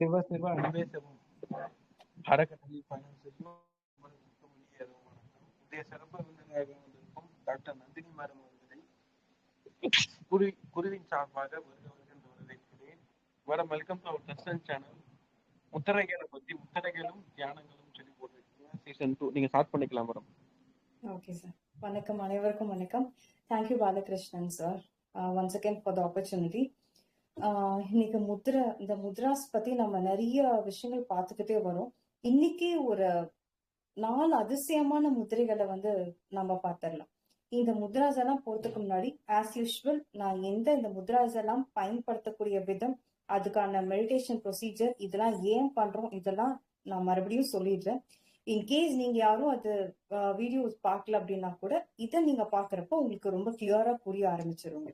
சிவ சிவ அன்பே சிவம் அறக்கட்டளை பயணம் செய்யும். இன்றைய சிறப்பு விருந்தினராக வந்திருக்கும் டாக்டர் நந்தினி மேடம் அவர்களை குருவி குருவின் சார்பாக வருக வருக என்று வரவேற்கிறேன். மேடம் வெல்கம் டு அவர் டெஸ்டன் சேனல் முத்திரைகளை பத்தி முத்திரைகளும் தியானங்களும் சொல்லி போட்டிருக்கீங்க. சீசன் டூ நீங்க ஸ்டார்ட் பண்ணிக்கலாம் மேடம். ஓகே சார் வணக்கம். அனைவருக்கும் வணக்கம். Thank you Balakrishnan sir once again for the opportunity இன்னைக்கு முத்ரா இந்த முத்ராஸ் பத்தி நம்ம நிறைய விஷயங்கள் பார்த்துக்கிட்டே வரோம். இன்னைக்கு ஒரு நாலு அதிசயமான முதிரைகளை வந்து நம்ம பார்த்துடலாம். இந்த முத்ராஸ் எல்லாம் போறதுக்கு முன்னாடி ஆஸ் யூஷுவல் நான் எந்த இந்த முத்ராஸ் எல்லாம் பயன்படுத்தக்கூடிய விதம் அதுக்கான மெடிடேஷன் ப்ரொசீஜர் இதெல்லாம் ஏன் பண்றோம் இதெல்லாம் நான் மறுபடியும் சொல்லிடுறேன். இன்கேஸ் நீங்க யாரும் அது வீடியோஸ் பார்க்கல அப்படின்னா கூட இதை நீங்க பாக்குறப்போ உங்களுக்கு ரொம்ப கிளியரா புரிய ஆரம்பிச்சிருங்க.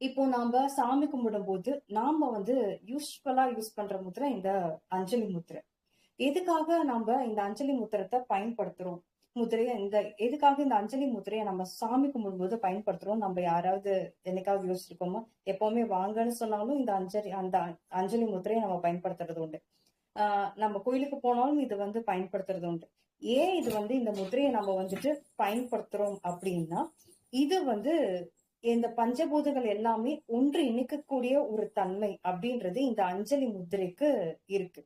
இப்போ நாம சாமி கும்பிடும் போது நாம வந்து யூஸ்ஃபுல்லா யூஸ் பண்ற முத்திரை இந்த அஞ்சலி முத்திரை. எதுக்காக நாம இந்த அஞ்சலி முத்திரத்தை பயன்படுத்துறோம்? முதிரையை இந்த எதுக்காக இந்த அஞ்சலி முத்திரையை நம்ம சாமி கும்பிடும்போது பயன்படுத்துறோம் நம்ம யாராவது என்னைக்காவது யோசிச்சிருக்கோமோ? எப்பவுமே வாங்கன்னு சொன்னாலும் இந்த அஞ்சலி அந்த அஞ்சலி முத்திரையை நம்ம பயன்படுத்துறது உண்டு. ஆஹ் நம்ம கோயிலுக்கு போனாலும் இது வந்து பயன்படுத்துறது உண்டு. ஏன் இது வந்து இந்த முத்திரையை நம்ம வந்துட்டு பயன்படுத்துறோம் அப்படின்னா இது வந்து இந்த பஞ்சபூதங்கள் எல்லாமே ஒன்று இணைக்கக்கூடிய ஒரு தன்மை அப்படின்றது இந்த அஞ்சலி முத்திரைக்கு இருக்கு.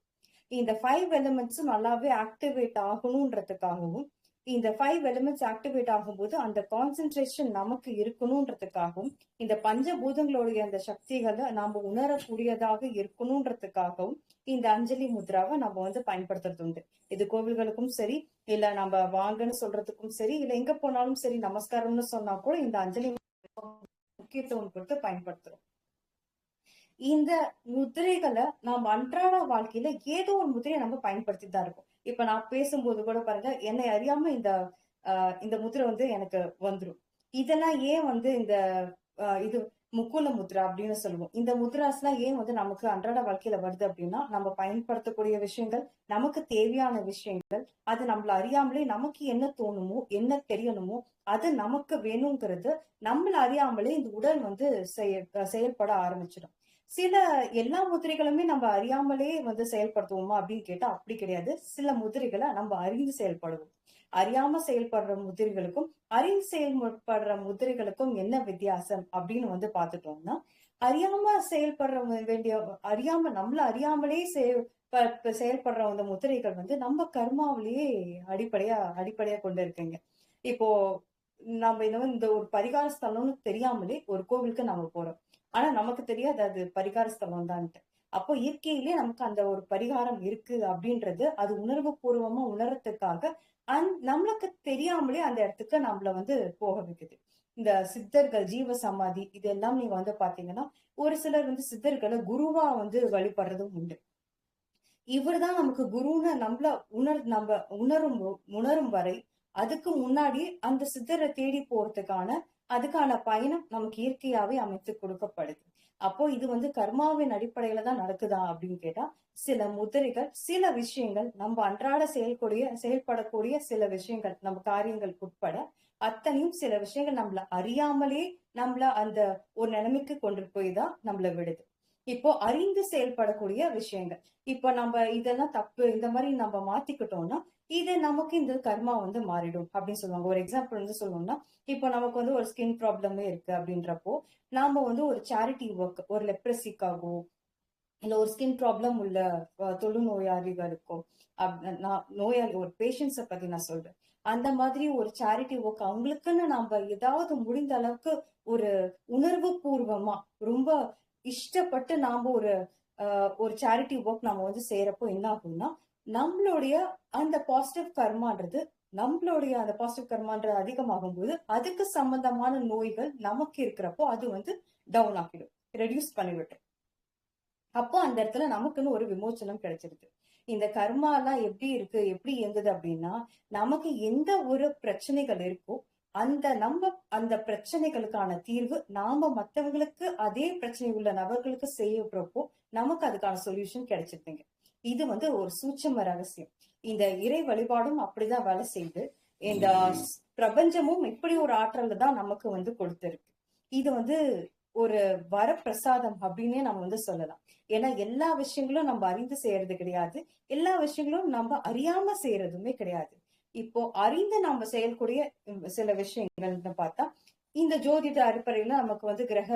இந்த ஃபைவ் எலிமெண்ட்ஸ் நல்லாவே ஆக்டிவேட் ஆகணும்ன்றதுக்காகவும் இந்த ஃபைவ் எலிமெண்ட்ஸ் ஆக்டிவேட் ஆகும்போது அந்த கான்சென்ட்ரேஷன் நமக்கு இருக்கணும்ன்றதுக்காகவும் இந்த பஞ்சபூதங்களுடைய அந்த சக்திகளை நாம உணரக்கூடியதாக இருக்கணும்ன்றதுக்காகவும் இந்த அஞ்சலி முத்ராவை நம்ம வந்து பயன்படுத்துறது உண்டு. இது கோவில்களுக்கும் சரி இல்ல நம்ம வாங்கன்னு சொல்றதுக்கும் சரி இல்ல எங்க போனாலும் சரி நமஸ்காரம்னு சொன்னா கூட இந்த அஞ்சலி முக்கியத்துவம் கொடுத்து பயன்படுத்துறோம். இந்த முதிரைகளை நாம் அன்றாட வாழ்க்கையில ஏதோ ஒரு முதிரையை நம்ம பயன்படுத்தி தான் இருக்கோம். இப்ப நான் பேசும்போது கூட பாருங்க என்னை அறியாம இந்த ஆஹ் இந்த முதிரை வந்து எனக்கு வந்துடும் இதெல்லாம் ஏன் வந்து இந்த இது முக்குல முத்ரா அப்படின்னு சொல்லுவோம். இந்த முத்ராஸ் எல்லாம் ஏன் வந்து நமக்கு அன்றாட வாழ்க்கையில வருது அப்படின்னா நம்ம பயன்படுத்தக்கூடிய விஷயங்கள் நமக்கு தேவையான விஷயங்கள் அது நம்மள அறியாமலே நமக்கு என்ன தோணுமோ என்ன தெரியணுமோ அது நமக்கு வேணுங்கிறது நம்மள அறியாமலே இந்த உடல் வந்து செயல்பட ஆரம்பிச்சிடும். சில எல்லா முதிரைகளுமே நம்ம அறியாமலே வந்து செயல்படுத்துவோமா அப்படின்னு கேட்டா அப்படி கிடையாது. சில முதிரைகளை நம்ம அறிந்து செயல்படுவோம். அறியாம செயல்படுற முதிரைகளுக்கும் அறிந்து செயல்படுற முதிரைகளுக்கும் என்ன வித்தியாசம் அப்படின்னு வந்து பாத்துட்டோம்னா அறியாம செயல்படுற வேண்டிய அறியாம நம்மள அறியாமலே செயல்படுற அந்த முதிரைகள் வந்து நம்ம கர்மாவிலேயே அடிப்படையா அடிப்படையா கொண்டு இருக்குங்க. இப்போ நம்ம இந்த இந்த ஒரு பரிகார ஸ்தலம்னு தெரியாமலே ஒரு கோவிலுக்கு நம்ம போறோம். ஆனா நமக்கு தெரியாது அது பரிகார ஸ்தலம் தான்ட்டு அப்போ இயற்கையிலேயே நமக்கு அந்த ஒரு பரிகாரம் இருக்கு அப்படின்றது அது உணர்வு பூர்வமா உணர்றதுக்காக அந் நம்மளுக்கு தெரியாமலே அந்த இடத்துக்கு நம்மள வந்து போக வைக்குது. இந்த சித்தர்கள் ஜீவ சமாதி இதெல்லாம் நீங்க வந்து பாத்தீங்கன்னா ஒரு சிலர் வந்து சித்தர்களை குருவா வந்து வழிபடுறதும் உண்டு. இவர் தான் நமக்கு குருன்னு நம்மள உணர் நம்ம உணரும் உணரும் வரை அதுக்கு முன்னாடி அந்த சித்தரை தேடி போறதுக்கான அதுக்கான பயணம் நமக்கு இயற்கையாவே அமைத்து கொடுக்கப்படுது. அப்போ இது வந்து கர்மாவின் அடிப்படையில தான் நடக்குதா அப்படின்னு கேட்டா சில முதிரைகள் சில விஷயங்கள் நம்ம அன்றாட செயல்கூடிய செயல்படக்கூடிய சில விஷயங்கள் நம்ம காரியங்கள் உட்பட அத்தனையும் சில விஷயங்கள் நம்மள அறியாமலே நம்மள அந்த ஒரு நிலைமைக்கு கொண்டு போய் தான் நம்மள விடுது. இப்போ அறிந்து செயல்படக்கூடிய விஷயங்கள். இப்போ நம்ம இதெல்லாம் தப்பு இந்த மாதிரி நம்ம மாத்திக்கிட்டோம்னா இது நமக்கு இந்த கர்மா வந்து மாறிடும் அப்படின்னு சொல்லுவாங்க. ஒரு எக்ஸாம்பிள் வந்து சொல்லணும்னா இப்போ நமக்கு வந்து ஒரு ஸ்கின் ப்ராப்ளமே இருக்கு அப்படின்றப்போ நாம வந்து ஒரு சேரிட்டி ஒர்க் ஒரு லெப்ரஸிக்காகவோ இல்ல ஒரு ஸ்கின் ப்ராப்ளம் உள்ள தொழுநோயாளிகளுக்கோ நான் நோயாளி ஒரு பேஷண்ட்ஸை பத்தி நான் சொல்றேன். அந்த மாதிரி ஒரு சேரிட்டி ஒர்க் அவங்களுக்குன்னு நம்ம ஏதாவது முடிந்த அளவுக்கு ஒரு உணர்வு பூர்வமா ரொம்ப இஷ்டப்பட்டு நாம ஒரு ஒரு சேரிட்டி ஒர்க் நம்ம வந்து செய்யறப்போ என்ன ஆகும்னா நம்மளுடைய அந்த பாசிட்டிவ் கர்மான்றது நம்மளுடைய அந்த பாசிட்டிவ் கர்மான்றது அதிகமாகும் போது அதுக்கு சம்பந்தமான நோய்கள் நமக்கு இருக்கிறப்போ அது வந்து டவுன் ஆகிடும் ரெடியூஸ் பண்ணிவிட்டு அப்போ அந்த இடத்துல நமக்குன்னு ஒரு விமோச்சனம் கிடைச்சிருது. இந்த கர்மா எல்லாம் எப்படி இருக்கு எப்படி இயங்குது அப்படின்னா நமக்கு எந்த ஒரு பிரச்சனைகள் இருக்கோ அந்த நம்ம அந்த பிரச்சனைகளுக்கான தீர்வு நாம மற்றவங்களுக்கு அதே பிரச்சனை உள்ள நபர்களுக்கு செய்யப்படுறப்போ நமக்கு அதுக்கான சொல்யூஷன் கிடைச்சிருந்தீங்க இது வந்து ஒரு சூட்சம ரகசியம். இந்த இறை வழிபாடும் அப்படிதான் வேலை செய்யுது. இந்த பிரபஞ்சமும் இப்படி ஒரு ஆற்றல் தான் நமக்கு வந்து கொடுத்திருக்கு. இது வந்து ஒரு வரப்பிரசாதம் அப்படின்னே நம்ம வந்து சொல்லலாம். ஏன்னா எல்லா விஷயங்களும் நம்ம அறிந்து செய்யறது கிடையாது. எல்லா விஷயங்களும் நம்ம அறியாம செய்யறதுமே கிடையாது. இப்போ அறிந்து நாம செய்யக்கூடிய சில விஷயங்கள்னு பார்த்தா இந்த ஜோதிட அடிப்படையில நமக்கு வந்து கிரக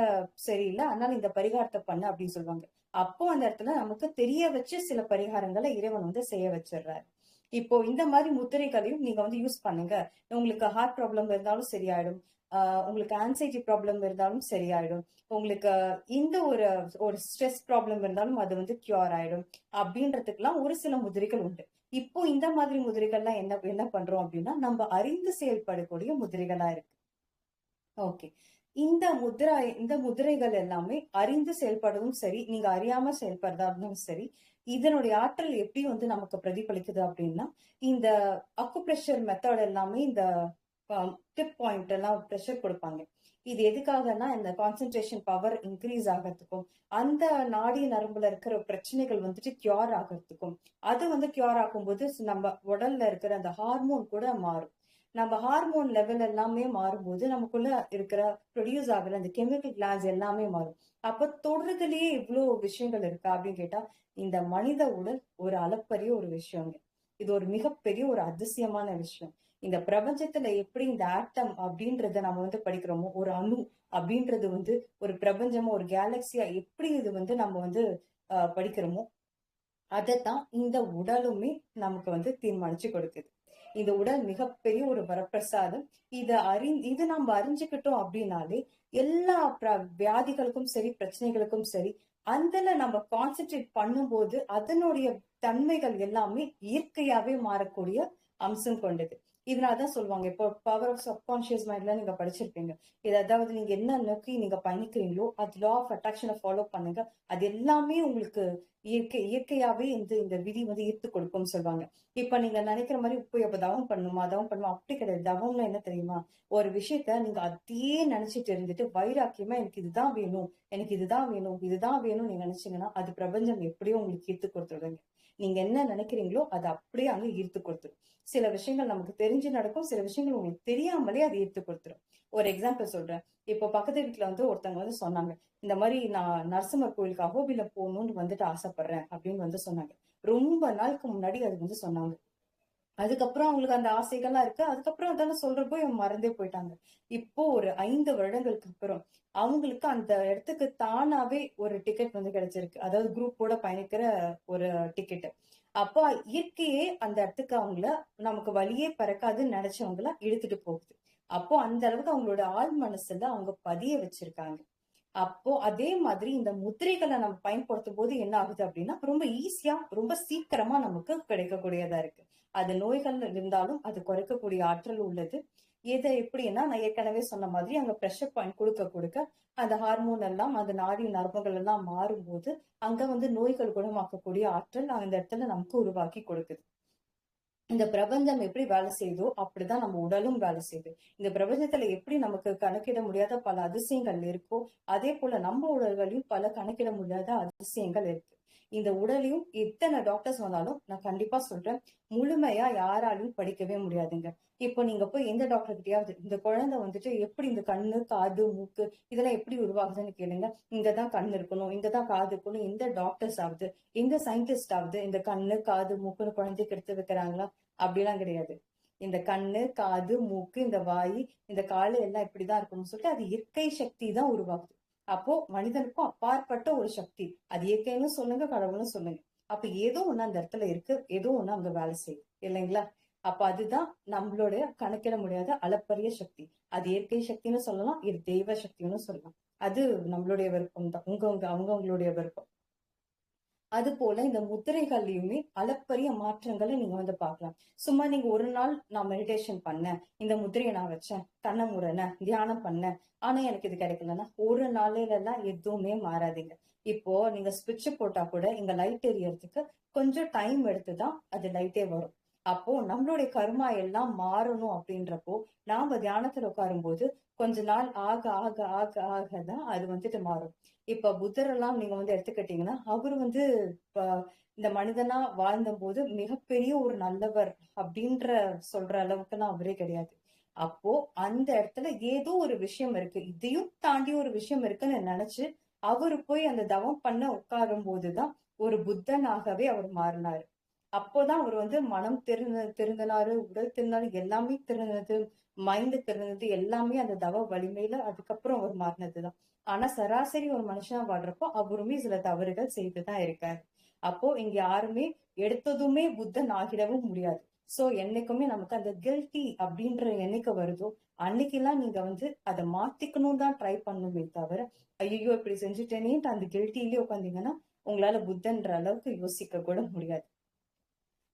சரியில்லை. அதனால இந்த பரிகாரத்தை பண்ண அப்படின்னு சொல்லுவாங்க. அப்போ அந்த இடத்துல நமக்கு தெரிய வச்சு சில பரிகாரங்களை இறைவன் வந்து செய்ய வச்சிடுறாரு. இப்போ இந்த மாதிரி முத்திரைகளையும் நீங்க வந்து யூஸ் பண்ணுங்க. உங்களுக்கு ஹார்ட் ப்ராப்ளம் இருந்தாலும் சரியாயிடும். ஆஹ் உங்களுக்கு ஆன்சைட்டி ப்ராப்ளம் இருந்தாலும் சரியாயிடும். உங்களுக்கு இந்த ஒரு ஒரு ஸ்ட்ரெஸ் ப்ராப்ளம் இருந்தாலும் அது வந்து கியூர் ஆயிடும். அப்படின்றதுக்கெல்லாம் ஒரு சில முதிரைகள் உண்டு. இப்போ இந்த மாதிரி முதிரைகள்லாம் என்ன என்ன பண்றோம் அப்படின்னா நம்ம அறிந்து செயல்படக்கூடிய முதிரைகளா இருக்கு. ஓகே இந்த முதிரா இந்த முதிரைகள் எல்லாமே அறிந்து செயல்படவும் சரி நீங்க அறியாம செயல்படுறதா இருந்தாலும் சரி இதனுடைய ஆற்றல் எப்படி வந்து நமக்கு பிரதிபலிக்குது அப்படின்னா இந்த அக்குப்ரெஷர் மெத்தட் எல்லாமே இந்த டிப் பாயிண்ட் எல்லாம் ப்ரெஷர் கொடுப்பாங்க. இது எதுக்காகனா இந்த கான்சென்ட்ரேஷன் பவர் இன்க்ரீஸ் ஆகிறதுக்கும் அந்த நாடி நரம்புல இருக்கிற பிரச்சனைகள் வந்துட்டு கியூர் ஆகிறதுக்கும். அது வந்து கியூர் ஆகும்போது நம்ம உடல்ல இருக்கிற அந்த ஹார்மோன் கூட மாறும். நம்ம ஹார்மோன் லெவல் எல்லாமே மாறும்போது நமக்குள்ள இருக்கிற ப்ரொடியூஸ் ஆகிற அந்த கெமிக்கல் கிளாஸ் எல்லாமே மாறும். அப்ப தொடுறதுலயே இவ்வளோ விஷயங்கள் இருக்கா அப்படின்னு கேட்டா இந்த மனித உடல் ஒரு அளப்பரிய ஒரு விஷயங்க. இது ஒரு மிகப்பெரிய ஒரு அதிசயமான விஷயம். இந்த பிரபஞ்சத்துல எப்படி இந்த ஆட்டம் அப்படின்றத நம்ம வந்து படிக்கிறோமோ ஒரு அணு அப்படின்றது வந்து ஒரு பிரபஞ்சமா ஒரு கேலக்சியா எப்படி இது வந்து நம்ம வந்து படிக்கிறோமோ அதைத்தான் இந்த உடலுமே நமக்கு வந்து தீர்மானிச்சு கொடுக்குது. இந்த உடல் மிகப்பெரிய ஒரு வரப்பிரசாதம். இதை அறி இது நம்ம அறிஞ்சுக்கிட்டோம் அப்படின்னாலே எல்லா வியாதிகளுக்கும் சரி பிரச்சனைகளுக்கும் சரி அதுல நம்ம கான்சென்ட்ரேட் பண்ணும்போது அதனுடைய தன்மைகள் எல்லாமே இயற்கையாவே மாறக்கூடிய அம்சம் கொண்டது. இதனாலதான் சொல்லுவாங்க இப்போ பவர் ஆஃப் சப்கான்சியஸ் மைண்ட்ல நீங்க படிச்சிருப்பீங்க. இது அதாவது நீங்க என்ன நோக்கி நீங்க பயணிக்கிறீங்களோ அது லா ஆஃப் அட்ராக்ஷனை ஃபாலோ பண்ணுங்க. அது எல்லாமே உங்களுக்கு இயற்கை இயற்கையாவே இந்த இந்த விதி வந்து ஈர்த்து கொடுக்கும்னு சொல்லுவாங்க. இப்ப நீங்க நினைக்கிற மாதிரி இப்போ இப்ப தவம் பண்ணுமா தவம் பண்ணுமா? அப்படி கிடையாது. தவம்னா என்ன தெரியுமா? ஒரு விஷயத்த நீங்க அதையே நினைச்சிட்டு இருந்துட்டு வைராக்கியமா எனக்கு இதுதான் வேணும் எனக்கு இதுதான் வேணும் இதுதான் வேணும் நீங்க நினைச்சீங்கன்னா அது பிரபஞ்சம் எப்படியோ உங்களுக்கு ஈர்த்து கொடுத்துருங்க நீங்க என்ன நினைக்கிறீங்களோ அது அப்படியே அங்க ஈர்த்து கொடுத்துரும். சில விஷயங்கள் நமக்கு தெரிஞ்சு நடக்கும் சில விஷயங்கள் உங்களுக்கு தெரியாமலே அது ஈர்த்து கொடுத்துரும். ஒரு எக்ஸாம்பிள் சொல்றேன். இப்போ பக்கத்து வீட்டுல வந்து ஒருத்தவங்க வந்து சொன்னாங்க இந்த மாதிரி நான் நரசிம்மர் கோயிலுக்கு அகோபில போகணும்னு வந்துட்டு ஆசைப்படுறேன் அப்படின்னு வந்து சொன்னாங்க. ரொம்ப நாளுக்கு முன்னாடி அது வந்து சொன்னாங்க. அதுக்கப்புறம் அவங்களுக்கு அந்த ஆசைகள்லாம் இருக்கு. அதுக்கப்புறம் அதெல்லாம் சொல்றப்போ இவன் மறந்தே போயிட்டாங்க. இப்போ ஒரு ஐந்து வருடங்களுக்கு அப்புறம் அவங்களுக்கு அந்த இடத்துக்கு தானாவே ஒரு டிக்கெட் வந்து கிடைச்சிருக்கு. அதாவது குரூப்போட பயணிக்கிற ஒரு டிக்கெட் அப்போ இயற்கையே அந்த இடத்துக்கு அவங்கள நமக்கு வழியே பறக்காதுன்னு நினைச்சவங்கள இழுத்துட்டு போகுது. அப்போ அந்த அளவுக்கு அவங்களோட ஆள் மனசுல அவங்க பதிய வச்சிருக்காங்க. அப்போ அதே மாதிரி இந்த முத்திரைகளை நம்ம பயன்படுத்தும் போது என்ன ஆகுது அப்படின்னா ரொம்ப ஈஸியா ரொம்ப சீக்கிரமா நமக்கு கிடைக்கக்கூடியதா இருக்கு. அது நோய்கள் இருந்தாலும் அது குறைக்கக்கூடிய ஆற்றல் உள்ளது. எதை எப்படின்னா நான் ஏற்கனவே சொன்ன மாதிரி அங்க ப்ரெஷர் பாயிண்ட் கொடுக்க கொடுக்க அந்த ஹார்மோன் எல்லாம் அந்த நாடி நரம்புகள் எல்லாம் மாறும்போது அங்க வந்து நோய்கள் குணமாக்கக்கூடிய ஆற்றல் அந்த இடத்துல நமக்கு உருவாக்கி கொடுக்குது. இந்த பிரபஞ்சம் எப்படி வேலை செய்யுதோ அப்படிதான் நம்ம உடலும் வேலை செய்யுது. இந்த பிரபஞ்சத்துல எப்படி நமக்கு கணக்கிட முடியாத பல அதிசயங்கள் இருக்கோ அதே போல நம்ம உடல்களையும் பல கணக்கிட முடியாத அதிசயங்கள் இருக்கு. இந்த உடலையும் எத்தனை டாக்டர்ஸ் வந்தாலும் நான் கண்டிப்பா சொல்றேன். முழுமையா யாராலையும் படிக்கவே முடியாதுங்க. இப்போ நீங்க போய் எந்த டாக்டர் கிட்டயாவது இந்த குழந்தை வந்துட்டு எப்படி இந்த கண்ணு காது மூக்கு இதெல்லாம் எப்படி உருவாகுதுன்னு கேளுங்க. இங்கதான் கண் இருக்கணும் இங்கதான் காது இருக்கணும். எந்த டாக்டர்ஸ் ஆகுது எந்த சயின்டிஸ்ட் ஆகுது இந்த கண்ணு காது மூக்குன்னு குழந்தைக்கு எடுத்து வைக்கிறாங்களா? அப்படிலாம் கிடையாது. இந்த கண்ணு காது மூக்கு இந்த வாய் இந்த காலு எல்லாம் இப்படிதான் இருக்கணும்னு சொல்லிட்டு அது இயற்கை சக்தி தான் உருவாகுது. அப்போ மனிதனுக்கும் அப்பாற்பட்ட ஒரு சக்தி. அது இயற்கைன்னு சொல்லுங்க கடவுள்னு சொல்லுங்க. அப்ப ஏதோ ஒண்ணு அந்த இடத்துல இருக்கு ஏதோ ஒண்ணு அங்க வேலை செய்யுது இல்லைங்களா? அப்ப அதுதான் நம்மளுடைய கணக்கிட முடியாத அளப்பரிய சக்தி. அது இயற்கை சக்தின்னு சொல்லலாம் இது தெய்வ சக்தின்னு சொல்லலாம். அது நம்மளுடைய விருப்பம் தான் உங்க உங்க அவங்கவுங்களுடைய விருப்பம். அது போல இந்த முத்திரைகள்லயுமே அளப்பரிய மாற்றங்களை நீங்க வந்து பார்க்கலாம். சும்மா நீங்க ஒரு நாள் நான் மெடிடேஷன் பண்ணேன் இந்த முத்திரையை நான் வச்சேன் கண்ணை மூடனேன் தியானம் பண்ணேன் ஆனா எனக்கு இது கிடைக்கலன்னா ஒரு நாளையில எல்லாம் எதுவுமே மாறாதீங்க. இப்போ நீங்க ஸ்விட்ச் போட்டா கூட இங்க லைட் எரியறதுக்கு கொஞ்சம் டைம் எடுத்துதான் அது லைட்டே வரும். அப்போ நம்மளுடைய கர்மா எல்லாம் மாறணும் அப்படின்றப்போ நாம தியானத்துல உட்காரும் போது கொஞ்ச நாள் ஆக ஆக ஆக ஆக தான் அது வந்துட்டு மாறும். இப்ப புத்தர் எல்லாம் நீங்க வந்து எடுத்துக்கிட்டீங்கன்னா அவர் வந்து இப்ப இந்த மனிதனா வாழ்ந்த போது மிகப்பெரிய ஒரு நல்லவர் அப்படின்ற சொல்ற அளவுக்குலாம் அவரே கிடையாது. அப்போ அந்த இடத்துல ஏதோ ஒரு விஷயம் இருக்கு. இதையும் தாண்டி ஒரு விஷயம் இருக்குன்னு நினைச்சு அவரு போய் அந்த தவம் பண்ண உட்காரும் போதுதான் ஒரு புத்தனாகவே அவர் மாறினாரு. அப்போதான் அவர் வந்து மனம் திறந்த திருந்தினாரு உடல் திருந்தாரு எல்லாமே திருந்தது மைண்ட் திருந்தது எல்லாமே அந்த தவ வலிமையில அதுக்கப்புறம் அவர் மாறினதுதான். ஆனா சராசரி ஒரு மனுஷனா வாழ்றப்போ அவருமே சில தவறுகள் செய்துதான் இருக்காரு. அப்போ இங்க யாருமே எடுத்ததுமே புத்தன் ஆகிடவும் முடியாது. சோ என்னைக்குமே நமக்கு அந்த கில்ட்டி அப்படின்ற என்னைக்கு வருதோ அன்னைக்கெல்லாம் நீங்க வந்து அதை மாத்திக்கணும் தான் ட்ரை பண்ணுமே தவிர ஐயோ இப்படி செஞ்சுட்டேனேன்ட்டு அந்த கில்ட்டிலேயே உட்காந்தீங்கன்னா உங்களால புத்தன்ற அளவுக்கு யோசிக்க கூட முடியாது.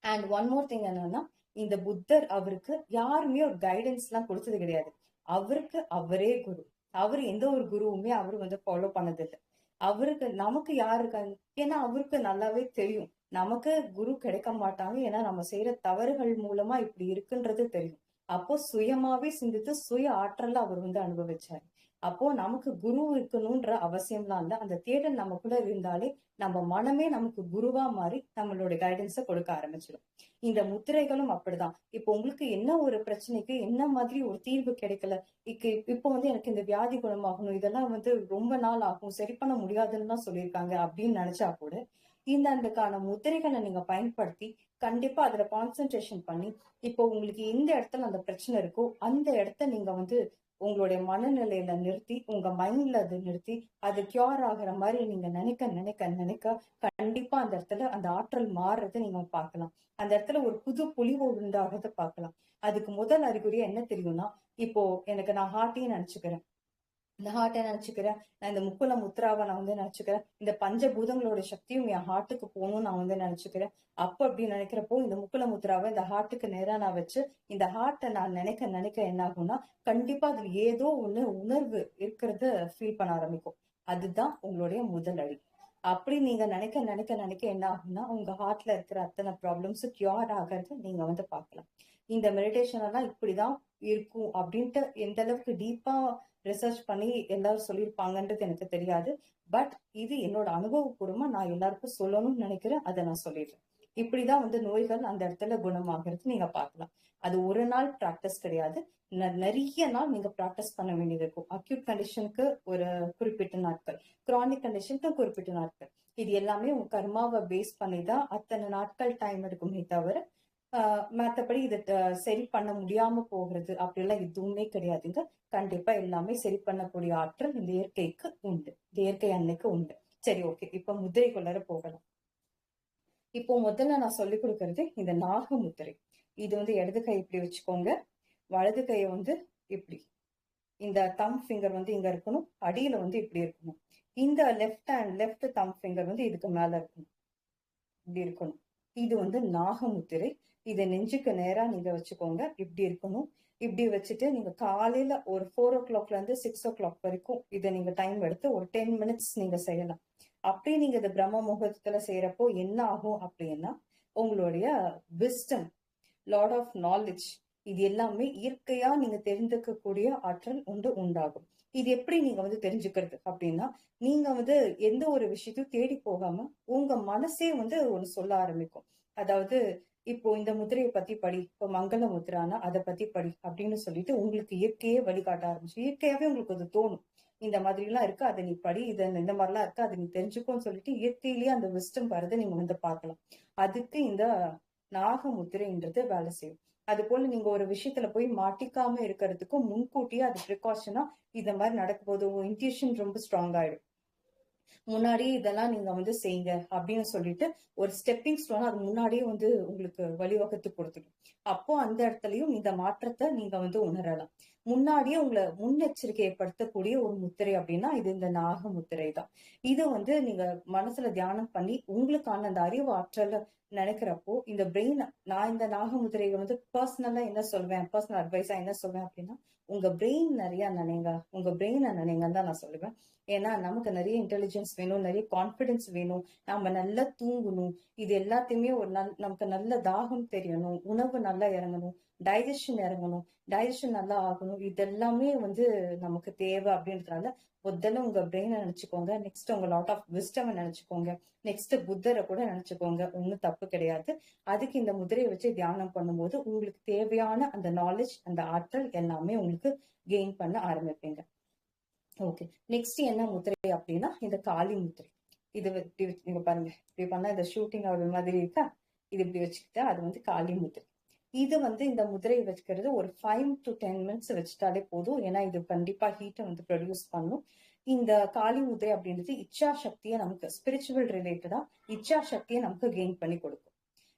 அண்ட் ஒன் மோர் திங் என்னன்னா இந்த புத்தர் அவருக்கு யாருமே ஒரு கைடன்ஸ் எல்லாம் கொடுத்தது கிடையாது. அவருக்கு அவரே குரு. அவர் எந்த ஒரு குருவுமே அவர் வந்து ஃபாலோ பண்ணதில்லை. அவருக்கு நமக்கு யார் இருக்காங்க? ஏன்னா அவருக்கு நல்லாவே தெரியும். நமக்கு குரு கிடைக்க மாட்டாங்க. ஏன்னா நம்ம செய்யற தவறுகள் மூலமா இப்படி இருக்குன்றது தெரியும். அப்போ சுயமாவே சிந்தித்து சுய ஆற்றல அவர் வந்து அனுபவிச்சாரு. அப்போ நமக்கு குரு இருக்கணும்ன்ற அவசியம்லாம் இல்லை அந்த தேடல் நமக்குள்ள இருந்தாலே நம்ம மனமே நமக்கு குருவா மாறி நம்மளோட கைடன்ஸை கொடுக்க ஆரம்பிச்சிடும் இந்த முத்திரைகளும் அப்படிதான். இப்போ உங்களுக்கு என்ன ஒரு பிரச்சனைக்கு என்ன மாதிரி ஒரு தீர்வு கிடைக்கல? இக்கு இப்போ வந்து எனக்கு இந்த வியாதி குணமாகணும் இதெல்லாம் வந்து ரொம்ப நாள் ஆகும் சரி பண்ண முடியாதுன்னு தான் சொல்லியிருக்காங்க அப்படின்னு நினைச்சா கூட இந்த அந்தக்கான முத்திரைகளை நீங்க பயன்படுத்தி கண்டிப்பா அதுல கான்சென்ட்ரேஷன் பண்ணி இப்போ உங்களுக்கு எந்த இடத்துல அந்த பிரச்சனை இருக்கோ அந்த இடத்த நீங்க வந்து உங்களுடைய மனநிலையில நிறுத்தி உங்க மைண்ட்ல அது நிறுத்தி அது கியூர் ஆகுற மாதிரி நீங்க நினைக்க நினைக்க நினைக்க கண்டிப்பா அந்த இடத்துல அந்த ஆற்றல் மாறுறதை நீங்க பார்க்கலாம். அந்த இடத்துல ஒரு புது புலிவு உண்டாகிறத பார்க்கலாம். அதுக்கு முதல் அறிகுறி என்ன தெரியும்னா இப்போ எனக்கு நான் ஹார்ட்டையும் நினைச்சுக்கிறேன். இந்த ஹார்ட்டை நினைச்சுக்கிறேன் நான் இந்த முக்குல முத்ராவை நான் வந்து நினைச்சுக்கிறேன் இந்த பஞ்சபூதங்களோட சக்தியும் என் ஹார்ட்டுக்கு போகணும்னு நான் வந்து நினைச்சுக்கிறேன் அப்ப அப்படி நினைக்கிறப்போ இந்த முக்குல முத்ராவை இந்த ஹார்ட்டுக்கு நேரா நான் வச்சு இந்த ஹார்ட்டை நான் நினைக்க நினைக்க என்ன ஆகும்னா கண்டிப்பா அது ஏதோ ஒண்ணு உணர்வு இருக்கிறத ஃபீல் பண்ண ஆரம்பிக்கும். அதுதான் உங்களுடைய முதல் அடி. அப்படி நீங்க நினைக்க நினைக்க நினைக்க என்ன ஆகும்னா உங்க ஹார்ட்ல இருக்கிற அத்தனை ப்ராப்ளம்ஸ் கியூர் ஆகிறது நீங்க வந்து பார்க்கலாம். இந்த மெடிடேஷன் எல்லாம் இப்படிதான் இருக்கும் அப்படின்ட்டு எந்த அளவுக்கு டீப்பா ரிசர்ச் பண்ணி எல்லாரும் சொல்லியிருப்பாங்கன்றது எனக்கு தெரியாது. பட் இது என்னோட அனுபவபூர்வமா நான் எல்லாருக்கும் சொல்லணும்னு நினைக்கிறேன். அதை நான் சொல்லிடுறேன். இப்படிதான் வந்து நோய்கள் அந்த இடத்துல குணமாகிறது நீங்க பார்க்கலாம். அது ஒரு நாள் ப்ராக்டிஸ் கிடையாது. நிறைய நாள் நீங்க ப்ராக்டிஸ் பண்ண வேண்டியது இருக்கும். அக்யூட் கண்டிஷனுக்கு ஒரு குறிப்பிட்ட நாட்கள். கிரானிக் கண்டிஷனுக்கு குறிப்பிட்ட நாட்கள். இது எல்லாமே உங்க கர்மாவை பேஸ் பண்ணி தான் அத்தனை நாட்கள் டைம் எடுக்குமே தவிர மற்றபடி இதை சரி பண்ண முடியாம போகிறது அப்படிலாம் எதுவுமே கிடையாதுங்க. கண்டிப்பா எல்லாமே சரி பண்ணக்கூடிய ஆற்றல் இந்த இயற்கைக்கு உண்டு. இந்த இயற்கை அன்னைக்கு உண்டு. சரி ஓகே. இப்ப முதிரைக்குள்ளார போகலாம். இப்போ முதல்ல நான் சொல்லி கொடுக்கறது இந்த நாக முத்திரை இது வந்து இடது கை இப்படி வச்சுக்கோங்க. வலது கையை வந்து இப்படி. இந்த தம் ஃபிங்கர் வந்து இங்க இருக்கணும். அடியில வந்து இப்படி இருக்கணும். இந்த left hand left thumb finger வந்து இதுக்கு மேல இருக்கணும். இப்படி இருக்கணும். இது வந்து நாகமுத்திரை இதை நெஞ்சுக்கு நேரா நீங்க வச்சுக்கோங்க. இப்படி இருக்கணும். இப்படி வச்சுட்டு நீங்க காலையில ஒரு ஃபோர் ஓ கிளாக்ல இருந்து சிக்ஸ் ஓ கிளாக் வரைக்கும் இதை நீங்க டைம் எடுத்து ஒரு டென் மினிட்ஸ் நீங்க செய்யலாம். அப்படி நீங்க இந்த பிரம்ம முகூர்த்தத்துல செய்யறப்போ என்ன ஆகும் அப்படின்னா உங்களுடைய விஸ்டம் லார்ட் ஆஃப் நாலேஜ் இது எல்லாமே இயற்கையா நீங்க தெரிஞ்சுக்கக்கூடிய ஆற்றல் உண்டு உண்டாகும். இது எப்படி நீங்க வந்து தெரிஞ்சுக்கிறது அப்படின்னா நீங்க வந்து எந்த ஒரு விஷயத்தையும் தேடி போகாம உங்க மனசே வந்து ஒண்ணு சொல்ல ஆரம்பிக்கும். அதாவது இப்போ இந்த முதிரையை பத்தி படி இப்போ மங்கள முத்திரானா அதை பத்தி படி அப்படின்னு சொல்லிட்டு உங்களுக்கு இயற்கையே வழிகாட்ட ஆரம்பிச்சு இயற்கையாவே உங்களுக்கு அது தோணும். இந்த மாதிரி எல்லாம் இருக்கு அதை நீ படி இது இந்த மாதிரிலாம் இருக்கு அதை நீ தெரிஞ்சுக்கோன்னு சொல்லிட்டு இயற்கையிலேயே அந்த விஸ்டம் வரதை நீங்க வந்து பார்க்கலாம். அதுக்கு இந்த நாக முத்திரைன்றது வேலை செய்யும். அது போல நீங்க ஒரு விஷயத்துல போய் மாட்டிக்காம இருக்கிறதுக்கும் முன்கூட்டியே அது ப்ரிகாஷனா இந்த மாதிரி நடக்கும் போது உங்க இன்ட்யூஷன் ரொம்ப ஸ்ட்ராங் ஆயிடும். முன்னாடியே இதெல்லாம் நீங்க வந்து செய்யுங்க அப்படின்னு சொல்லிட்டு ஒரு ஸ்டெப்பிங் ஸ்டோன் அது முன்னாடியே வந்து உங்களுக்கு வழிவகுத்து கொடுத்துடும். அப்போ அந்த இடத்துலயும் இந்த மாற்றத்தை நீங்க வந்து உணரலாம். முன்னாடியே உங்களை முன்னெச்சரிக்கை ஏற்படுத்தக்கூடிய ஒரு முத்திரை அப்படின்னா இது இந்த நாக முத்திரை தான். இது வந்து நீங்க மனசுல தியானம் பண்ணி உங்களுக்கான அந்த அறிவு ஆற்றல நினைக்கிறப்போ இந்த பிரெயின் நான் இந்த நாகமுதிரையை வந்து பர்சனலா என்ன சொல்வேன் பர்சனல் அட்வைஸா என்ன சொல்வேன் அப்படின்னா உங்க பிரெயின் நிறைய நினைங்க. உங்க பிரெயினை நினைங்கன்னு தான் நான் சொல்லுவேன். ஏன்னா நமக்கு நிறைய இன்டெலிஜென்ஸ் வேணும் நிறைய கான்பிடன்ஸ் வேணும். நம்ம நல்லா தூங்கணும். இது எல்லாத்தையுமே ஒரு நல் நமக்கு நல்ல தாகம் தெரியணும். உணவு நல்லா இறங்கணும். டைஜஷன் இறங்கணும் டைஜஷன் நல்லா ஆகணும் இதெல்லாமே வந்து நமக்கு தேவை அப்படின்றதுனால முதல்ல உங்க பிரெயினை நினைச்சுக்கோங்க. நெக்ஸ்ட் உங்க லாட் ஆஃப் விஸ்டம் நினைச்சுக்கோங்க. நெக்ஸ்ட் புத்தரை கூட நினைச்சுக்கோங்க. ஒன்றும் தப்பு கிடையாது. அதுக்கு இந்த முதிரையை வச்சு தியானம் பண்ணும்போது உங்களுக்கு தேவையான அந்த நாலேஜ் அந்த ஆற்றல் எல்லாமே உங்களுக்கு கெயின் பண்ண ஆரம்பிப்பீங்க. ஓகே நெக்ஸ்ட் என்ன முத்திரை அப்படின்னா இந்த காளி முத்திரை இது இப்படி வச்சு- இங்க பாருங்க. இப்படி பண்ணா இந்த ஷூட்டிங் ஆகுற மாதிரி இருக்கா? இது இப்படி வச்சுக்கிட்டா அது வந்து காளி முத்திரை இது வந்து இந்த முதிரை வச்சுக்கிறது ஒரு ஃபைவ் டு டென் மினிட்ஸ் வச்சுட்டாலே போதும். ஏன்னா இது கண்டிப்பா ஹீட்டை வந்து ப்ரொடியூஸ் பண்ணும். இந்த காளி முதிரை அப்படின்றது இச்சா சக்தியை நமக்கு ஸ்பிரிச்சுவல் ரிலேட்டடா இச்சா சக்தியை நமக்கு கெயின் பண்ணி கொடுக்கும்.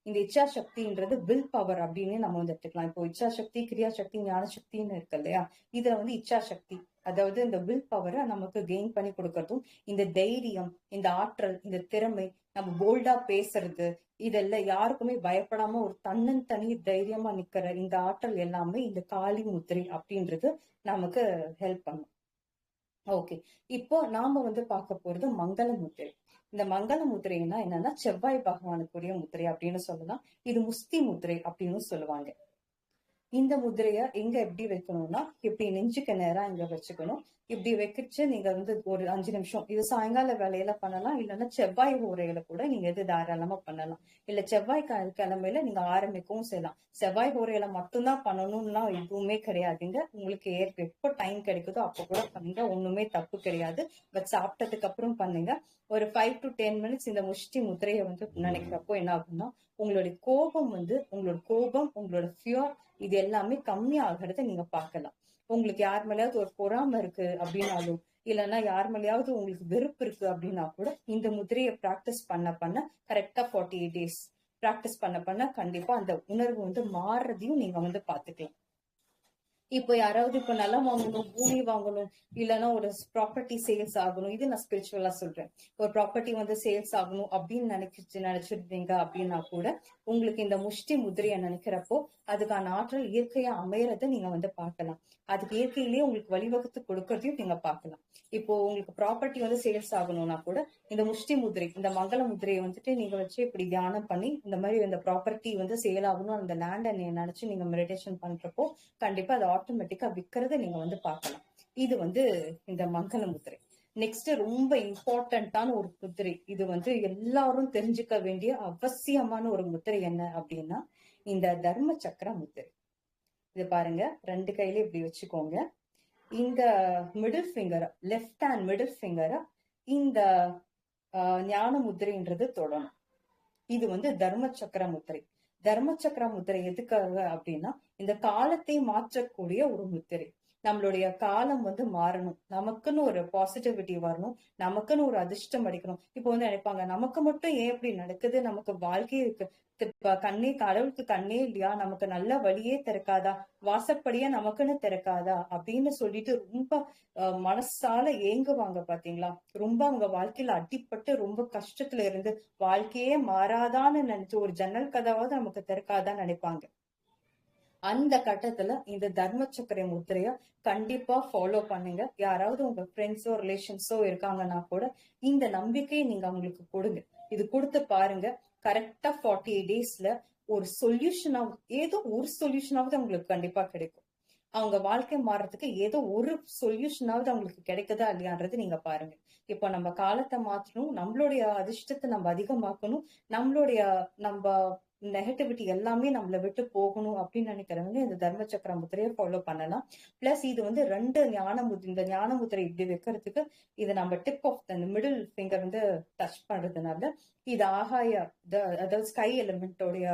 இந்த இச்சா சக்தின்றது வில் பவர் அப்படின்னு நம்ம வந்து எடுத்துக்கலாம். இப்போ இச்சா சக்தி கிரியா சக்தி ஞான சக்தின்னு இருக்கு இல்லையா? இதுல வந்து இச்சா சக்தி அதாவது இந்த வில் பவரை நமக்கு கெயின் பண்ணி கொடுக்கறதும் இந்த தைரியம் இந்த ஆற்றல் இந்த திறமை நம்ம போல்டா பேசுறது இதெல்லாம் யாருக்குமே பயப்படாம ஒரு தன்னன் தனி தைரியமா நிக்கிற இந்த ஆற்றல் எல்லாமே இந்த காளி முத்திரை அப்படின்றது நமக்கு ஹெல்ப் பண்ணும். ஓகே இப்போ நாம வந்து பார்க்க போறது மங்கள முத்திரை. இந்த மங்கள முத்திரைன்னா என்னன்னா செவ்வாய் பகவானுக்குரிய முத்திரை அப்படின்னு சொல்லலாம். இது முஸ்தி முத்திரை அப்படின்னு சொல்லுவாங்க. இந்த முதிரைய எங்க எப்படி வைக்கணும்னா இப்படி நெஞ்சுக்கு நேரம் இங்க வச்சுக்கணும். இப்படி வைக்கிச்சு நீங்க வந்து ஒரு அஞ்சு நிமிஷம். இது சாயங்கால வேலையில பண்ணலாம் இல்லைன்னா செவ்வாய் உரையில கூட நீங்க இது தாராளமா பண்ணலாம். இல்ல செவ்வாய் கிழமையில நீங்க ஆரம்பிக்கவும் செய்யலாம். செவ்வாய் உரையில மட்டும்தான் பண்ணணும்னா எதுவுமே கிடையாதுங்க. உங்களுக்கு ஏற் எப்போ டைம் கிடைக்குதோ அப்போ கூட பண்ணுங்க ஒண்ணுமே தப்பு கிடையாது. பட் சாப்பிட்டதுக்கு அப்புறம் பண்ணுங்க. ஒரு ஃபைவ் டு டென் மினிட்ஸ் இந்த முஷ்டி முத்திரையை வந்து நினைக்கிறப்போ என்ன ஆகும்னா உங்களுடைய கோபம் வந்து உங்களோட கோபம் உங்களோட ஃபியர் இது எல்லாமே கம்மி ஆகிறத நீங்க பார்க்கலாம். உங்களுக்கு யார் மேலேயாவது ஒரு பொறாம இருக்கு அப்படின்னாலும் இல்லைன்னா யார் மேலயாவது உங்களுக்கு வெறுப்பு இருக்கு அப்படின்னா கூட இந்த முதிரையை பிராக்டிஸ் பண்ண பண்ண கரெக்டா ஃபார்ட்டி எயிட் டேஸ் பிராக்டிஸ் பண்ண பண்ண கண்டிப்பா அந்த உணர்வு வந்து மாறுறதையும் நீங்க வந்து பாத்துக்கலாம் இப்போ யாராவது இப்ப நிலம் வாங்கணும் பூமி வாங்கணும் இல்லைன்னா ஒரு ப்ராப்பர்ட்டி சேல்ஸ் ஆகணும். இது நான் ஸ்பிரிச்சுவலா சொல்றேன். ஒரு ப்ராப்பர்ட்டி வந்து சேல்ஸ் ஆகணும் அப்படின்னு நினைச்சு நினைச்சிருந்தீங்க அப்படின்னா கூட உங்களுக்கு இந்த முஷ்டி முதிரையை நினைக்கிறப்போ அதுக்கான ஆற்றல் இயற்கையா அமையறத நீங்க வந்து பார்க்கலாம். அதுக்கு இயற்கையிலேயே உங்களுக்கு வழிவகுத்து கொடுக்கறதையும் நீங்க பார்க்கலாம். இப்போ உங்களுக்கு ப்ராப்பர்ட்டி வந்து சேல்ஸ் ஆகணும்னா கூட இந்த முஷ்டி முதிரை இந்த மங்கள முதிரையை வந்துட்டு நீங்க வச்சு இப்படி தியானம் பண்ணி இந்த மாதிரி இந்த ப்ராப்பர்ட்டி வந்து சேல் ஆகணும் அந்த லேண்டை நீங்க நினைச்சு நீங்க மெடிடேஷன் பண்றப்போ கண்டிப்பா அது ஆட்டோமேட்டிக்கா விற்கிறத நீங்க வந்து பார்க்கலாம். இது வந்து இந்த மங்கள முதிரை நெக்ஸ்ட் ரொம்ப இம்பார்ட்டன்டான ஒரு முத்திரை இது வந்து எல்லாரும் தெரிஞ்சுக்க வேண்டிய அவசியமான ஒரு முத்திரை என்ன அப்படின்னா இந்த தர்ம சக்கர முத்திரை. இது பாருங்க ரெண்டு கையில இப்படி வச்சுக்கோங்க. இந்த மிடில் ஃபிங்கரை லெஃப்ட் ஹேண்ட் மிடில் ஃபிங்கரை இந்த ஆஹ், ஞான முத்திரைன்றது தொடணும். இது வந்து தர்ம சக்கர முத்திரை. தர்ம சக்கர முத்திரை எதுக்காக அப்படின்னா இந்த காலத்தை மாற்றக்கூடிய ஒரு முத்திரை. நம்மளுடைய காலம் வந்து மாறணும். நமக்குன்னு ஒரு பாசிட்டிவிட்டி வரணும். நமக்குன்னு ஒரு அதிர்ஷ்டம் அடிக்கணும் இப்போ வந்து நினைப்பாங்க நமக்கு மட்டும் ஏன் இப்படி நடக்குது? நமக்கு வாழ்க்கை இருக்கு. கண்ணே கடவுளுக்கு கண்ணே இல்லையா? நமக்கு நல்ல வழியே திறக்காதா? வாசப்படியா நமக்குன்னு திறக்காதா? அப்படின்னு சொல்லிட்டு ரொம்ப அஹ், மனசால ஏங்குவாங்க பாத்தீங்களா? ரொம்ப அவங்க வாழ்க்கையில அடிப்பட்டு ரொம்ப கஷ்டத்துல இருந்து வாழ்க்கையே மாறாதான்னு நினைச்சு ஒரு ஜன்னல் கதாவது நமக்கு திறக்காதான்னு நினைப்பாங்க. அந்த கட்டத்துல இந்த தர்ம சக்கரை முத்திரைய கண்டிப்பா ஃபாலோ பண்ணுங்க. யாராவது உங்க ஃப்ரெண்ட்ஸோ ரிலேஷன்ஸோ இருக்காங்கன்னா கூட இந்த நம்பிக்கையை நீங்க அவங்களுக்கு கொடுங்க. இது கொடுத்து பாருங்க. கரெக்டா ஃபார்ட்டி எயிட் டேஸ்ல ஒரு சொல்யூஷனாவது ஏதோ ஒரு சொல்யூஷனாவது அவங்களுக்கு கண்டிப்பா கிடைக்கும். அவங்க வாழ்க்கை மாறுறதுக்கு ஏதோ ஒரு சொல்யூஷனாவது அவங்களுக்கு கிடைக்குதா இல்லையான்றது நீங்க பாருங்க. இப்போ நம்ம காலத்தை மாற்றணும் நம்மளுடைய அதிர்ஷ்டத்தை நம்ம அதிகமாக்கணும் நம்மளுடைய நம்ம நெகட்டிவிட்டி எல்லாமே நம்மளை விட்டு போகணும் அப்படின்னு நினைக்கிறவங்க இந்த தர்ம சக்கர முத்திரையை ஃபாலோ பண்ணலாம். பிளஸ் இது வந்து ரெண்டு ஞான முத் இந்த ஞான முத்திரை இப்படி வைக்கிறதுக்கு இது நம்ம tip of the middle finger வந்து டச் பண்றதுனால இது ஆகாய த- அதாவது ஸ்கை எலிமெண்டோடைய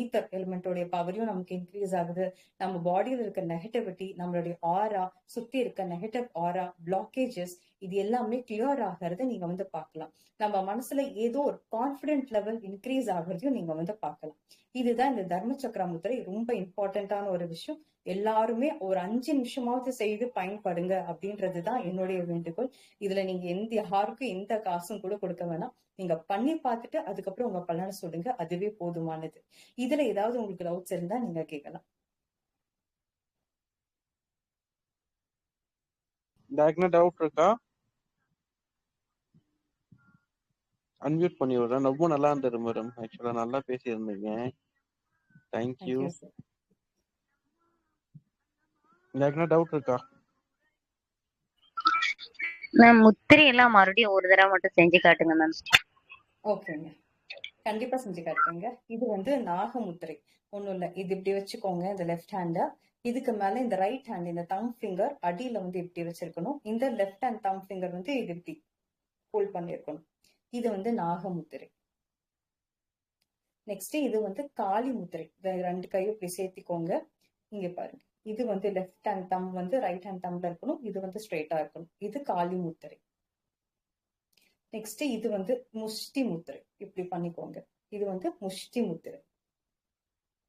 ஈத்தர் எலிமெண்டோடைய பவரையும் நமக்கு இன்க்ரீஸ் ஆகுது. நம்ம பாடியில இருக்க நெகட்டிவிட்டி நம்மளுடைய ஆரா சுத்தி இருக்க நெகட்டிவ் ஆரா பிளாக்கேஜஸ் இது எல்லாமே கிளியர் ஆகிறத நீங்க வந்து பார்க்கலாம். நம்ம மனசுல ஏதோ ஒரு கான்பிடென்ட் லெவல் இன்க்ரீஸ் ஆகுறதையும் நீங்க வந்து பார்க்கலாம். இதுதான் இந்த தர்ம சக்கர முத்திரை ரொம்ப இம்பார்ட்டன்டான ஒரு விஷயம். எல்லாருமே ஒரு அஞ்சு நிமிஷமாவது செய்து பயன்படுங்க அப்படின்றதுதான் என்னுடைய வேண்டுகோள். இதுல நீங்க எந்த யாருக்கும் எந்த காசும் கூட கொடுக்க வேணாம். நீங்க பண்ணி பார்த்துட்டு அதுக்கப்புறம் உங்க பலனை சொல்லுங்க. அதுவே போதுமானது. இதுல ஏதாவது உங்களுக்கு டவுட்ஸ் இருந்தா நீங்க கேட்கலாம் டவுட் இருக்கா? அன்மியூட் பண்ணி விடுறேன். ரொம்ப நல்லா இருந்தது மேடம் ஆக்சுவலா நல்லா பேசியிருந்தீங்க. தேங்க்யூ யாருக்குன்னா டவுட் இருக்கா? மேம் முத்திரை எல்லாம் மறுபடியும் ஒரு தடவை மட்டும் செஞ்சு காட்டுங்க மேம் ஓகேங்க கண்டிப்பா செஞ்சு காட்டுறேங்க இது வந்து நாகமுத்திரை ஒண்ணும் இல்ல. இது இப்படி வச்சுக்கோங்க இந்த லெஃப்ட் ஹேண்ட இதுக்கு மேல இந்த ரைட் ஹேண்ட் இந்த தம் ஃபிங்கர் அடியில வந்து இப்படி வச்சிருக்கணும். இந்த லெஃப்ட் ஹேண்ட் தம் ஃபிங்கர் வந்து இது இப்படி ஹோல்ட் பண்ணிருக்கணும் இது வந்து நாகமுத்திரை. நெக்ஸ்ட் இது வந்து காளி முத்திரை ரெண்டு கையும் இப்படி சேர்த்திக்கோங்க. இங்க பாருங்க. இது வந்து லெஃப்ட் ஹேண்ட் தம் வந்து ரைட் ஹேண்ட் தம்ல இருக்கணும். இது வந்து ஸ்ட்ரெயிட்டா இருக்கணும். இது காளி முத்திரை நெக்ஸ்ட் இது வந்து முஷ்டி முத்திரை இப்படி பண்ணிக்கோங்க. இது வந்து முஷ்டி முத்திரை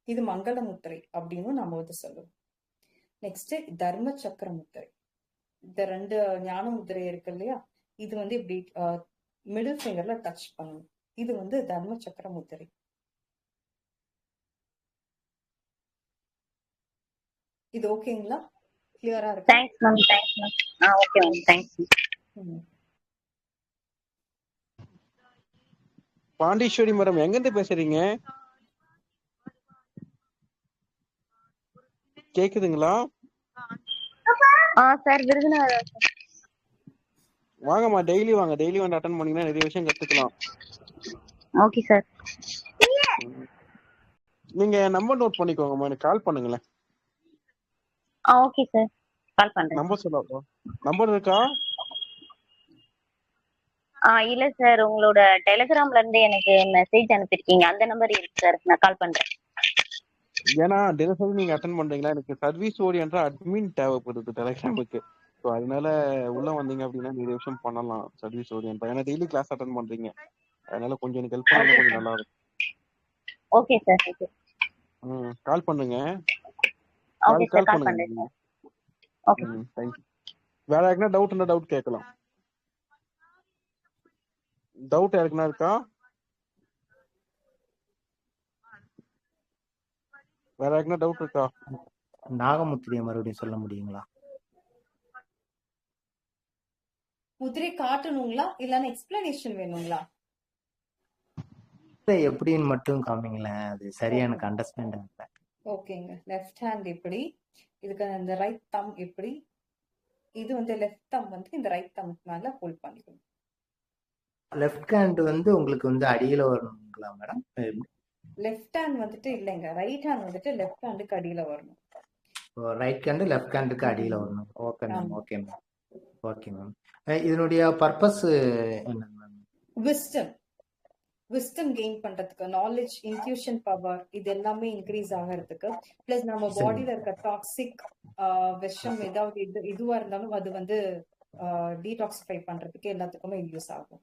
இது மங்கள முத்திரை அப்படின்னு நம்ம வந்து சொல்லுவோம். நெக்ஸ்ட் தர்ம சக்கர முத்திரை இந்த ரெண்டு ஞான முத்திரை இருக்கு இல்லையா? இது வந்து இப்படி மிடில் ஃபிங்கர்ல டச் பண்ணணும். இது வந்து தர்ம சக்கர முத்திரை. இது ஓகேங்களா கிளியரா இருக்கு? Thanks ma'am thanks ma'am ah okay ma'am thanks. Pandeeswari madam எங்க இருந்து பேசுறீங்க? கேக்குதுங்களா? ஆ சார் விருதுநகர் வாங்கம்மா டெய்லி வாங்க. டெய்லி வந்து அட்டன் பண்ணீங்கன்னா நிறைய விஷயம் கத்துக்கலாம். ஓகே சார் நீங்க நம்பர் நோட் பண்ணிக்கோங்கம்மா. எனக்கு கால் பண்ணுங்களேன். ஆ ஓகே சார் கால் பண்றேன். நம்பர் சொல்லப்பா நம்பர் இருக்கா? ஆ இல்ல சார் உங்களோட டெலிகிராம்ல இருந்து எனக்கு மெசேஜ் அனுப்பிருக்கீங்க அந்த நம்பர் இருக்கு சார் நான் கால் பண்றேன். ஏன்னா தினசரி நீங்க அட்டன் பண்றீங்களா? எனக்கு சர்வீஸ் ஓரியன்டா அட்மின் தேவைப்படுது டெலிகிராமுக்கு ஸோ அதனால உள்ள வந்தீங்க அப்படின்னா நிறைய விஷயம் பண்ணலாம் சர்வீஸ் ஓரியன்டா ஏன்னா டெய்லி கிளாஸ் அட்டன் பண்றீங்க. அதனால கொஞ்சம் எனக்கு ஹெல்ப் பண்ணா கொஞ்சம் நல்லா இருக்கும். ஓகே சார் ஓகே ம் கால் பண்ணுங்க. ஓகே கால் பண்ணுங்க. ஓகே ம் தேங்க்யூ வேற யாருக்குன்னா டவுட் இருந்தா டவுட் கேட்கலாம். டவுட் யாருக்குன்னா இருக்கா? வேற யாருக்குன்னா டவுட் இருக்கா? நாகமுத்திரையை மறுபடியும் சொல்ல முடியுங்களா? முதிரை காட்டணுங்களா? இல்லைன்னா எக்ஸ்பிளனேஷன் வேணுங்களா? எப்படின்னு மட்டும் காமிங்களேன் அது சரியா எனக்கு அண்டர்ஸ்டாண்ட் ஆகல. ஓகேங்க லெஃப்ட் ஹேண்ட் இப்படி இதுக்கு இந்த ரைட் தம் இப்படி இது வந்து லெஃப்ட் தம் வந்து இந்த ரைட் தம் மேல ஹோல்ட் பண்ணிக்கணும். லெஃப்ட் ஹேண்ட் வந்து உங்களுக்கு வந்து அடியில வரணுங்களா மேடம் லெஃப்ட் ஹேண்ட் வந்துட்டு இல்லைங்க. ரைட் ஹேண்ட் வந்துட்டு லெஃப்ட் ஹேண்டுக்கு அடியில வரணும். ரைட் ஹேண்டு லெஃப்ட் ஹேண்டுக்கு அடியில வரணும். Okay ma'am. Okay ma'am okay ma'am. இதனுடைய பர்பஸ் என்ன மேம்? விஸ்டம் விஸ்டம் கெயின் பண்றதுக்கு நாலேஜ் இன்ட்யூஷன் பவர் இது எல்லாமே இன்க்ரீஸ் ஆகிறதுக்கு. பிளஸ் நம்ம. பாடியில இருக்க டாக்ஸிக் விஷம் ஏதாவது இது இதுவா இருந்தாலும் அது வந்து டீடாக்சிஃபை பண்றதுக்கு எல்லாத்துக்குமே யூஸ் ஆகும்.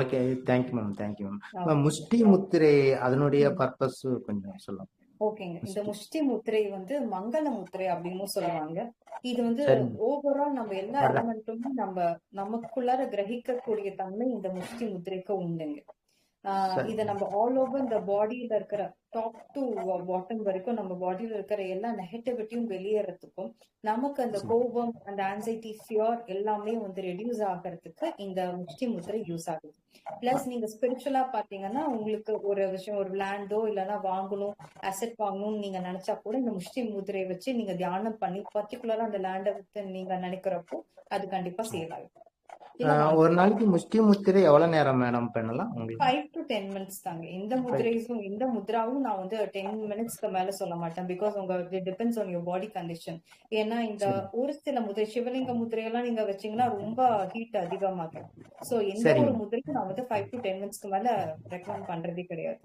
Okay thank you ma'am thank you. Ma'am முஷ்டி முத்திரை அதனுடைய பர்பஸ் கொஞ்சம் சொல்லுங்க. ஓகேங்க இந்த முஷ்டி முத்திரை வந்து மங்கள முத்திரை அப்படின்னு சொல்லுவாங்க இது வந்து. ஓவரால் நம்ம எல்லா. எலமெண்ட்டுமே நம்ம நமக்குள்ளார கிரகிக்கக்கூடிய தன்மை இந்த முஷ்டி முத்திரைக்கு உண்டுங்க. இத நம்ம ஆல் ஓவர் இந்த பாடியில இருக்கிற டாப் டு பாட்டம் வரைக்கும் நம்ம பாடியில இருக்கிற எல்லா நெகட்டிவிட்டியும் வெளியேறதுக்கும் நமக்கு அந்த. கோபம் அந்த ஆன்சைட்டி ஃபியர் எல்லாமே வந்து ரெடியூஸ் ஆகிறதுக்கு இந்த முஷ்டி முத்திரை யூஸ் ஆகுது. பிளஸ் நீங்க ஸ்பிரிச்சுவலா பாத்தீங்கன்னா உங்களுக்கு ஒரு விஷயம் ஒரு லேண்டோ இல்லைன்னா வாங்கணும் அசெட் வாங்கணும்னு நீங்க நினைச்சா கூட இந்த முஷ்டி முதிரையை வச்சு நீங்க தியானம் பண்ணி பர்டிகுலரா அந்த லேண்டை நீங்க நினைக்கிறப்போ அது கண்டிப்பா சேல் ஆகும் ஒரு நாளைக்கு முஷ்டி முத்திரை எவ்வளவு நேரம் மேடம் பண்ணலாம் ஃபைவ் டு டென் மினிட்ஸ் தாங்க. இந்த முதிரைஸும் இந்த முத்ராவும் நான் வந்து டென் மினிட்ஸ்க்கு மேல சொல்ல மாட்டேன். பிகாஸ் உங்க depends on your body condition ஏன்னா இந்த. ஒரு சில முதிரை சிவலிங்க முதிரையெல்லாம் நீங்க வச்சீங்கன்னா ரொம்ப ஹீட் அதிகமாகும். சோ எந்த. ஒரு முதிரைக்கும் நான் வந்து ஃபைவ் டு டென் மினிட்ஸ்க்கு மேல ரெக்கமெண்ட் பண்றதே கிடையாது.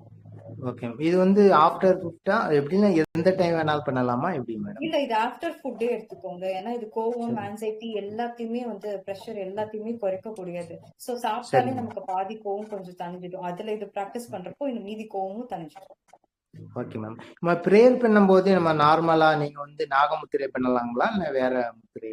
ஓகே இது வந்து ஆஃப்டர் ஃபிஃப்டா எப்படின்னா எந்த டைம் வேணாலும் பண்ணலாமா? எப்படி மேடம் இல்ல இது ஆஃப்டர் ஃபுட்டே எடுத்துக்கோங்க. ஏன்னா இது கோவம். ஆன்சைட்டி எல்லாத்தையுமே வந்து ப்ரெஷர் எல்லாத்தையுமே குறைக்கக்கூடியது. சோ சாப்பிட்டாலே. நமக்கு பாதி கோவம் கொஞ்சம் தணிஞ்சிடும். அதுல இது ப்ராக்டிஸ் பண்றப்போ இந்த மீதி கோவமும் தணிஞ்சிடும். ஓகே மேம் நம்ம ப்ரேயர் பண்ணும்போது நம்ம நார்மலா நீங்க வந்து நாகமுத்திரை பண்ணலாங்களா? இல்ல வேற முத்திரை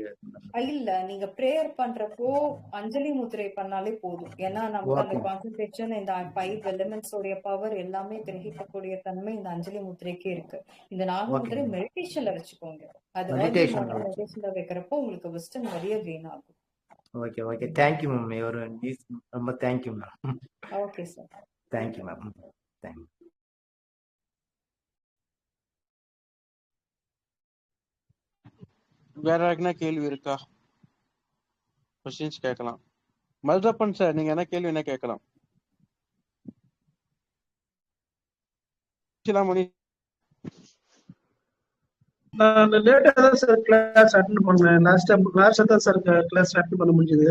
இல்ல. நீங்க ப்ரேயர் பண்றப்போ அஞ்சலி முத்திரை பண்ணாலே போதும். ஏன்னா நமக்கு அந்த. கான்சென்ட்ரேஷன் இந்த ஃபைவ் எலிமெண்ட்ஸ் உடைய பவர் எல்லாமே கிரகிக்கக்கூடிய தன்மை இந்த அஞ்சலி முத்திரைக்கே இருக்கு. இந்த நாக Okay. முத்திரை மெடிடேஷன்ல வச்சுக்கோங்க. அது மெடிடேஷன்ல வைக்கிறப்போ உங்களுக்கு விஸ்டம் நிறைய கெயின் ஆகும். ஓகே ஓகே தேங்க்யூ மேம் ஒரு ரொம்ப thank you ma'am okay sir thank you ma'am thank you வேற யாருக்குன்னா கேள்வி இருக்கா? கொஸ்டின்ஸ் கேட்கலாம். மதுரப்பன் சார் நீங்க என்ன கேள்வி என்ன கேட்கலாம். மணி நான் லேட்டா தான் சார் கிளாஸ் அட்டன் பண்ணேன். லாஸ்ட் டைம் லாஸ்டா தான் சார் கிளாஸ் அட்டன் பண்ண முடிஞ்சது.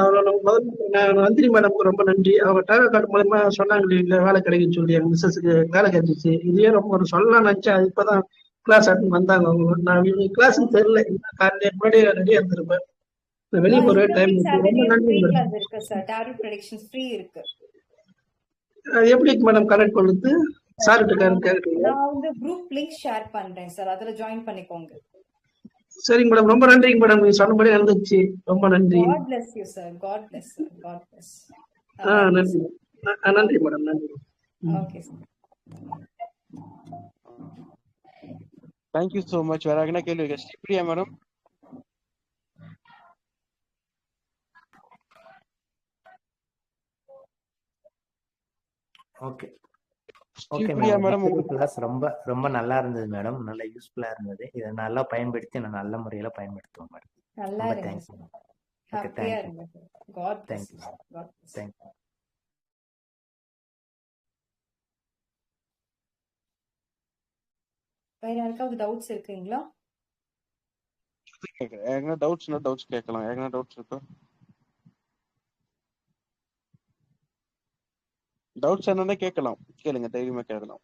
அவரோட முதல்ல நான் நந்தினி மேடம்க்கு ரொம்ப நன்றி. அவங்க டேரோ கார்டு மூலமா சொன்னாங்க இல்லைங்களா வேலை கிடைக்குன்னு சொல்லி எங்க மிஸ்ஸஸுக்கு வேலை கிடைச்சிச்சு. இதே ரொம்ப சொல்லலாம் நினைச்சேன். இப்பதான் கிளாஸ் அட்டன் வந்தாங்க அவங்க. நான் இவங்க கிளாஸ்னு தெரியல. காலையில முன்னாடியே ரெடியா இருந்திருப்பேன். வெளியே போற டைம் ரொம்ப நன்றி சார் எப்படி மேடம் கனெக்ட் சார்கிட்ட கேட்குறீங்களா நான் வந்து குரூப் லிங்க் ஷேர் பண்றேன் சார் அதுல ஜாயின் பண்ணிக்கோங்க. சரிங்க மேடம் ரொம்ப நன்றிங்க மேடம் நீங்க சொன்னபடி நடந்துச்சு. ரொம்ப நன்றி. God bless you sir God bless sir God bless ah நன்றி. நன்றி மேடம் நன்றி. Okay sir thank you so much வேற கேள்வி Sripriya madam okay okay madam class ரொம்ப ரொம்ப நல்லா இருந்தது மேடம் நல்லா யூஸ்ஃபுல்லா இருந்தது. இதை நல்லா பயன்படுத்தி நான் நல்ல முறையில பயன்படுத்துவேன் மேடம் நல்லா தேங்க்ஸ் ஓகே ஹாப்பியா thank you thank you thank you வேற யாருக்காவது டவுட்ஸ் இருக்குங்களா? கேட்குறேன் யாருக்குன்னா டவுட்ஸ்னா டவுட்ஸ் கேட்கலாம். யாருக்குன்னா டவுட்ஸ் இருக்கா? டவுட்ஸ் என்னன்னா கேட்கலாம். கேளுங்க தைரியமா கேட்கலாம்.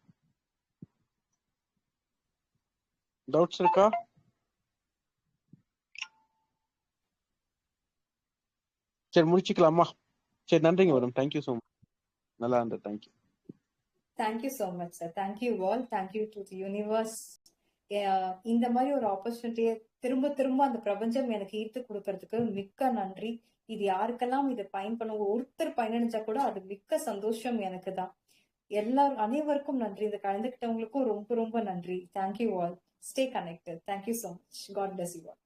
டவுட்ஸ் இருக்கா? சரி முடிச்சுக்கலாமா? சரி நன்றிங்க மேடம் தேங்க்யூ ஸோ மச் நல்லா இருந்தது. Thank you thank you so much sir thank you all thank you to the universe இந்த மாதிரி ஒரு ஆப்பர்ச்சுனிட்டியை திரும்ப திரும்ப அந்த பிரபஞ்சம் எனக்கு ஈர்த்து கொடுக்கறதுக்கு மிக்க நன்றி. இது யாருக்கெல்லாம் இதை பயன்படும் ஒருத்தர் பயனடைஞ்சா கூட அது மிக்க சந்தோஷம் எனக்கு தான். எல்லாரும் அனைவருக்கும் நன்றி. இந்த கலந்துக்கிட்டவங்களுக்கும் ரொம்ப ரொம்ப நன்றி. Thank you all stay connected thank you so much God bless you all